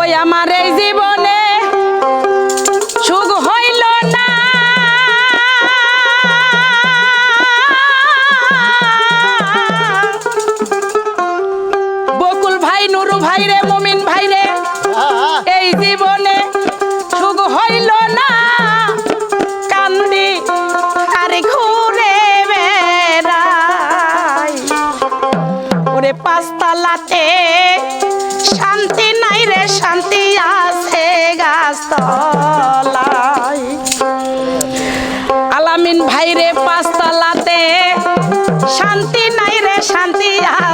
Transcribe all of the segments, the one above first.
ওই আমার এই জীবনে বকুল ভাই, নুরু ভাই রে, মুমিন ভাই রে, এই জীবনে সুখ হইল না। কান্দি আর ঘুরে বেড়াই। ওরে পাঁচতালাতে পাঁচতলায়। আলামিন ভাইরে পাঁচতলাতে শান্তি নাই রে শান্তি আর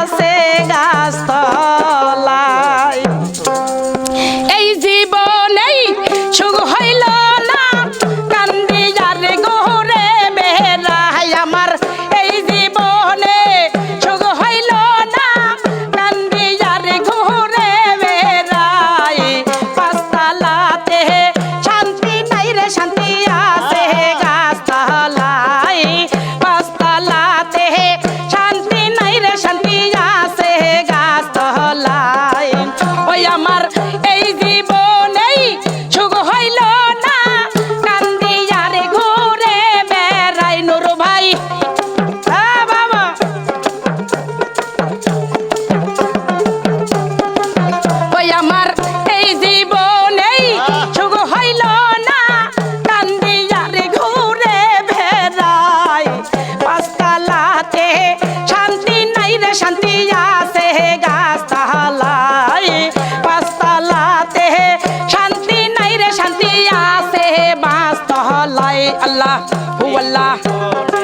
la, ooh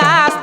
গাছ